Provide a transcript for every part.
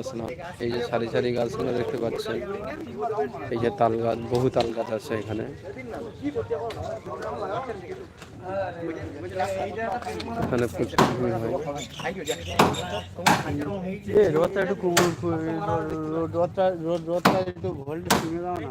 আসে না, এই যে সারি সারি গাছগুলো দেখতে পাচ্ছেন, এই যে তাল গাছ, বহু তাল গাছ আছে এখানে। এখানে প্রচুর ভিড় হয়। রোদটা একটু কুমুর রোদটা রোদ রোদটা একটু ভোল্টেজ কমিয়ে দাও না।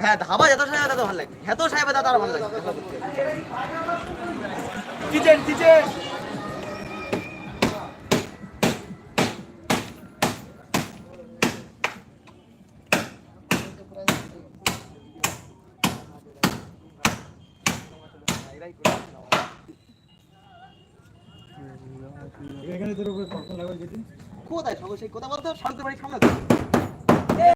হ্যাঁ ধাবা যত সাহেব তত ভালো লাগে এত সাহেব তত আর ভালো লাগে কিচেন কিচেন কোথায়? সবাই সেই কথা বলতে সরকার বাড়ির সামনে?